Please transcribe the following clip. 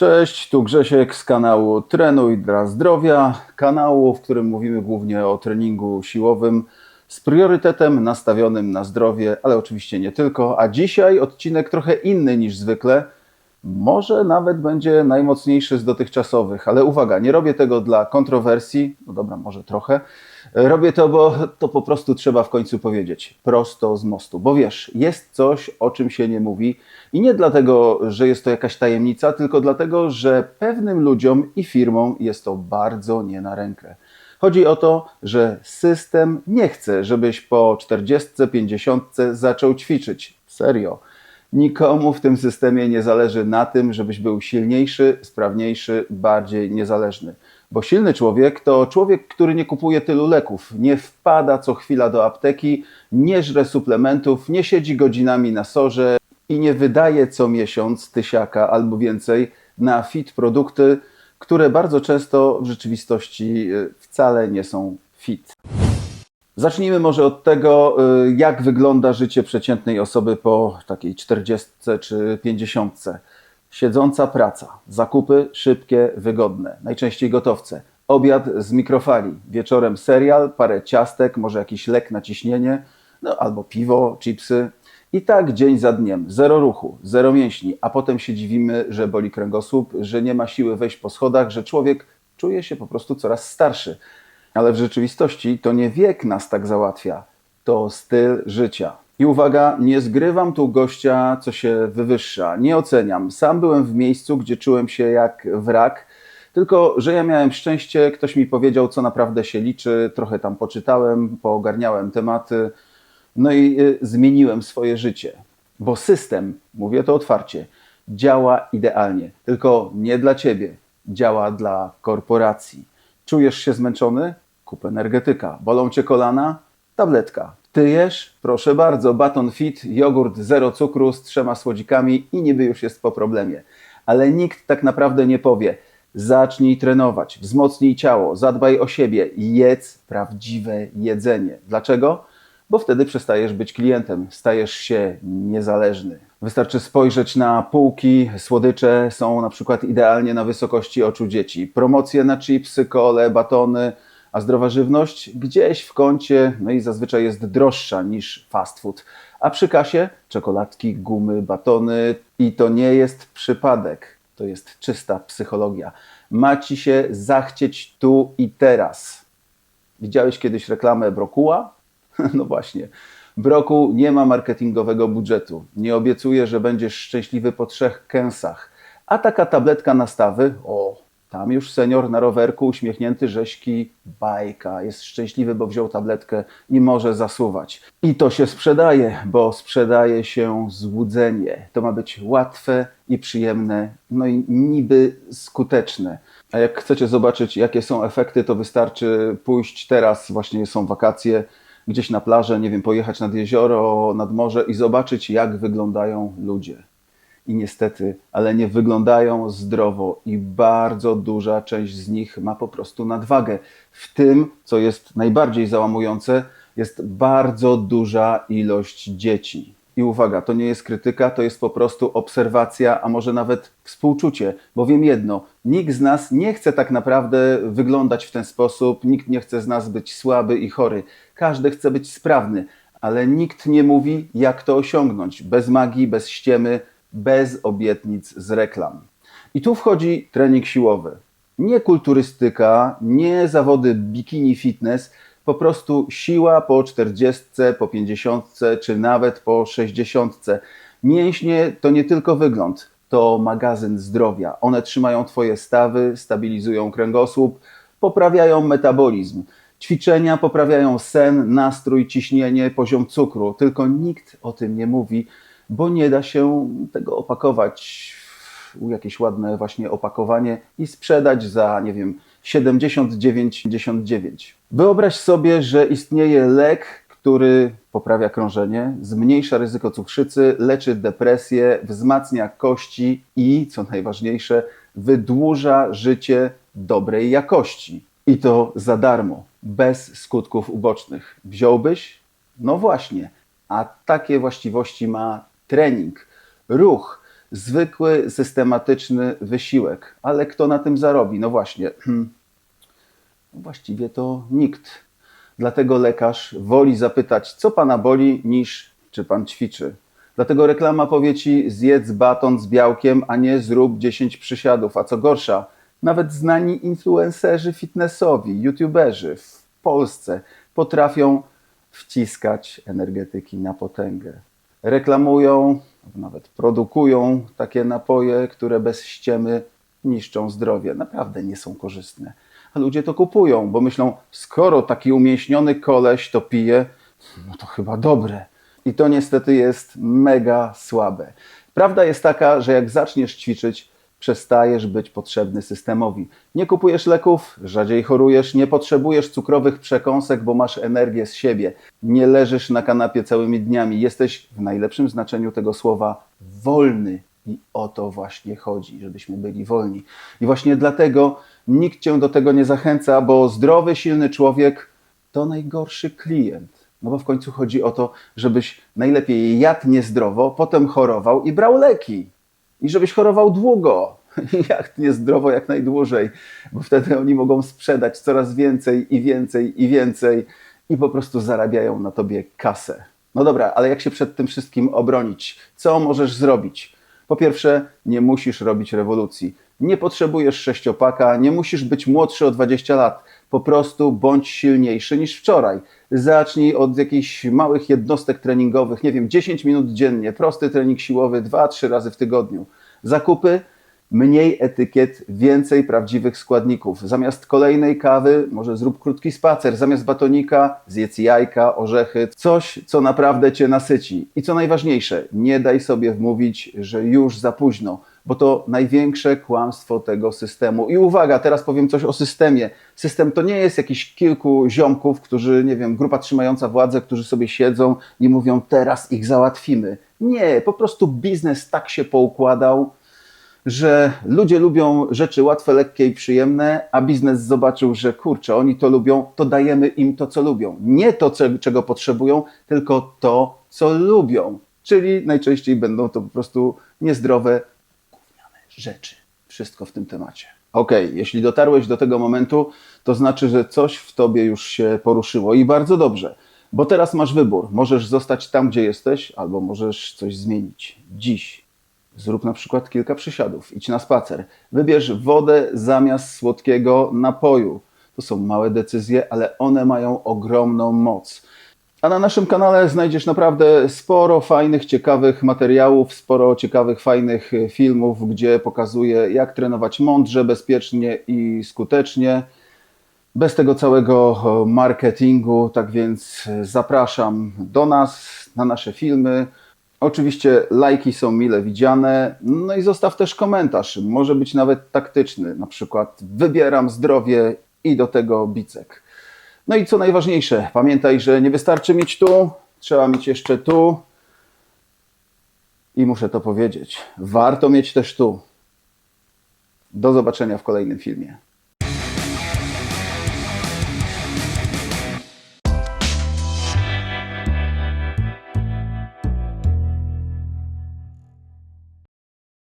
Cześć, tu Grzesiek z kanału Trenuj dla Zdrowia, kanału, w którym mówimy głównie o treningu siłowym z priorytetem nastawionym na zdrowie, ale oczywiście nie tylko. A dzisiaj odcinek trochę inny niż zwykle. Może nawet będzie najmocniejszy z dotychczasowych, ale uwaga, nie robię tego dla kontrowersji, no dobra, może trochę. Robię to, bo to po prostu trzeba w końcu powiedzieć, prosto z mostu. Bo wiesz, jest coś, o czym się nie mówi i nie dlatego, że jest to jakaś tajemnica, tylko dlatego, że pewnym ludziom i firmom jest to bardzo nie na rękę. Chodzi o to, że system nie chce, żebyś po 40, 50 zaczął ćwiczyć. Serio. Nikomu w tym systemie nie zależy na tym, żebyś był silniejszy, sprawniejszy, bardziej niezależny. Bo silny człowiek to człowiek, który nie kupuje tylu leków, nie wpada co chwila do apteki, nie żre suplementów, nie siedzi godzinami na sorze i nie wydaje co miesiąc tysiaka albo więcej na fit produkty, które bardzo często w rzeczywistości y, wcale nie są fit. Zacznijmy może od tego, y, jak wygląda życie przeciętnej osoby po takiej 40 czy 50. Siedząca praca, zakupy szybkie, wygodne, najczęściej gotowce, obiad z mikrofali, wieczorem serial, parę ciastek, może jakiś lek na ciśnienie, no albo piwo, chipsy. I tak dzień za dniem, zero ruchu, zero mięśni, a potem się dziwimy, że boli kręgosłup, że nie ma siły wejść po schodach, że człowiek czuje się po prostu coraz starszy. Ale w rzeczywistości to nie wiek nas tak załatwia, to styl życia. I uwaga, nie zgrywam tu gościa, co się wywyższa, nie oceniam. Sam byłem w miejscu, gdzie czułem się jak wrak, tylko że ja miałem szczęście, ktoś mi powiedział, co naprawdę się liczy, trochę tam poczytałem, poogarniałem tematy, no i y, zmieniłem swoje życie. Bo system, mówię to otwarcie, działa idealnie, tylko nie dla ciebie, działa dla korporacji. Czujesz się zmęczony? Kup energetyka. Bolą cię kolana? Tabletka. Ty jesz? Proszę bardzo, baton fit, jogurt zero cukru z trzema słodzikami i niby już jest po problemie. Ale nikt tak naprawdę nie powie, zacznij trenować, wzmocnij ciało, zadbaj o siebie, jedz prawdziwe jedzenie. Dlaczego? Bo wtedy przestajesz być klientem, stajesz się niezależny. Wystarczy spojrzeć na półki, słodycze są na przykład idealnie na wysokości oczu dzieci. Promocje na chipsy, kole, batony, a zdrowa żywność gdzieś w kącie, no i zazwyczaj jest droższa niż fast food. A przy kasie czekoladki, gumy, batony i to nie jest przypadek, to jest czysta psychologia. Ma ci się zachcieć tu i teraz. Widziałeś kiedyś reklamę brokuła? No właśnie. Brokuł nie ma marketingowego budżetu. Nie obiecuje, że będziesz szczęśliwy po trzech kęsach. A taka tabletka nastawy, o, tam już senior na rowerku uśmiechnięty rzeźki, bajka, jest szczęśliwy, bo wziął tabletkę i może zasuwać. I to się sprzedaje, bo sprzedaje się złudzenie. To ma być łatwe i przyjemne, no i niby skuteczne. A jak chcecie zobaczyć, jakie są efekty, to wystarczy pójść teraz, właśnie są wakacje, gdzieś na plażę, nie wiem, pojechać nad jezioro, nad morze i zobaczyć, jak wyglądają ludzie. I niestety, ale nie wyglądają zdrowo i bardzo duża część z nich ma po prostu nadwagę. W tym, co jest najbardziej załamujące, jest bardzo duża ilość dzieci. I uwaga, to nie jest krytyka, to jest po prostu obserwacja, a może nawet współczucie, bo wiem jedno, nikt z nas nie chce tak naprawdę wyglądać w ten sposób, nikt nie chce z nas być słaby i chory, każdy chce być sprawny, ale nikt nie mówi, jak to osiągnąć, bez magii, bez ściemy, bez obietnic z reklam. I tu wchodzi trening siłowy. Nie kulturystyka, nie zawody bikini fitness, po prostu siła po 40, po 50 czy nawet po 60. Mięśnie to nie tylko wygląd, to magazyn zdrowia. One trzymają Twoje stawy, stabilizują kręgosłup, poprawiają metabolizm. Ćwiczenia poprawiają sen, nastrój, ciśnienie, poziom cukru. Tylko nikt o tym nie mówi, bo nie da się tego opakować w jakieś ładne właśnie opakowanie i sprzedać za, nie wiem, 79,99. Wyobraź sobie, że istnieje lek, który poprawia krążenie, zmniejsza ryzyko cukrzycy, leczy depresję, wzmacnia kości i, co najważniejsze, wydłuża życie dobrej jakości. I to za darmo, bez skutków ubocznych. Wziąłbyś? No właśnie. A takie właściwości ma trening, ruch. Zwykły, systematyczny wysiłek. Ale kto na tym zarobi? No właśnie. hmm, Właściwie to nikt. Dlatego lekarz woli zapytać, co pana boli, niż czy pan ćwiczy. Dlatego reklama powie ci, zjedz baton z białkiem, a nie zrób 10 przysiadów. A co gorsza, nawet znani influencerzy fitnessowi, youtuberzy w Polsce potrafią wciskać energetyki na potęgę. Reklamują, nawet produkują takie napoje, które bez ściemy niszczą zdrowie. Naprawdę nie są korzystne. A ludzie to kupują, bo myślą, skoro taki umięśniony koleś to pije, no to chyba dobre. I to niestety jest mega słabe. Prawda jest taka, że jak zaczniesz ćwiczyć, przestajesz być potrzebny systemowi. Nie kupujesz leków, rzadziej chorujesz, nie potrzebujesz cukrowych przekąsek, bo masz energię z siebie. Nie leżysz na kanapie całymi dniami. Jesteś w najlepszym znaczeniu tego słowa wolny. I o to właśnie chodzi, żebyśmy byli wolni. I właśnie dlatego nikt cię do tego nie zachęca, bo zdrowy, silny człowiek to najgorszy klient. No bo w końcu chodzi o to, żebyś najlepiej jadł niezdrowo, potem chorował i brał leki. I żebyś chorował długo. Jak niezdrowo, jak najdłużej, bo wtedy oni mogą sprzedać coraz więcej i więcej i więcej i po prostu zarabiają na tobie kasę. No dobra, ale jak się przed tym wszystkim obronić? Co możesz zrobić? Po pierwsze, nie musisz robić rewolucji. Nie potrzebujesz sześciopaka, nie musisz być młodszy o 20 lat. Po prostu bądź silniejszy niż wczoraj. Zacznij od jakichś małych jednostek treningowych, nie wiem, 10 minut dziennie, prosty trening siłowy 2-3 razy w tygodniu. Zakupy, mniej etykiet, więcej prawdziwych składników. Zamiast kolejnej kawy, może zrób krótki spacer. Zamiast batonika, zjedz jajka, orzechy, coś, co naprawdę cię nasyci. I co najważniejsze, nie daj sobie wmówić, że już za późno, bo to największe kłamstwo tego systemu. I uwaga, teraz powiem coś o systemie. System to nie jest jakiś kilku ziomków, którzy, nie wiem, grupa trzymająca władzę, którzy sobie siedzą i mówią, teraz ich załatwimy. Nie, po prostu biznes tak się poukładał, że ludzie lubią rzeczy łatwe, lekkie i przyjemne, a biznes zobaczył, że kurczę, oni to lubią, to dajemy im to, co lubią. Nie to, czego potrzebują, tylko to, co lubią. Czyli najczęściej będą to po prostu niezdrowe, rzeczy. Wszystko w tym temacie. Okej, jeśli dotarłeś do tego momentu, to znaczy, że coś w tobie już się poruszyło i bardzo dobrze, bo teraz masz wybór. Możesz zostać tam, gdzie jesteś, albo możesz coś zmienić. Dziś Zrób na przykład kilka przysiadów, idź na spacer. Wybierz wodę zamiast słodkiego napoju. To są małe decyzje, ale one mają ogromną moc. A na naszym kanale znajdziesz naprawdę sporo fajnych, ciekawych materiałów, sporo ciekawych, fajnych e, filmów, gdzie pokazuję, jak trenować mądrze, bezpiecznie i skutecznie bez tego całego e, marketingu. Tak więc e, zapraszam do nas, na nasze filmy. Oczywiście lajki są mile widziane, no i zostaw też komentarz, może być nawet taktyczny, na przykład wybieram zdrowie i do tego bicek. No i co najważniejsze, pamiętaj, że nie wystarczy mieć tu, trzeba mieć jeszcze tu i muszę to powiedzieć, warto mieć też tu. Do zobaczenia w kolejnym filmie.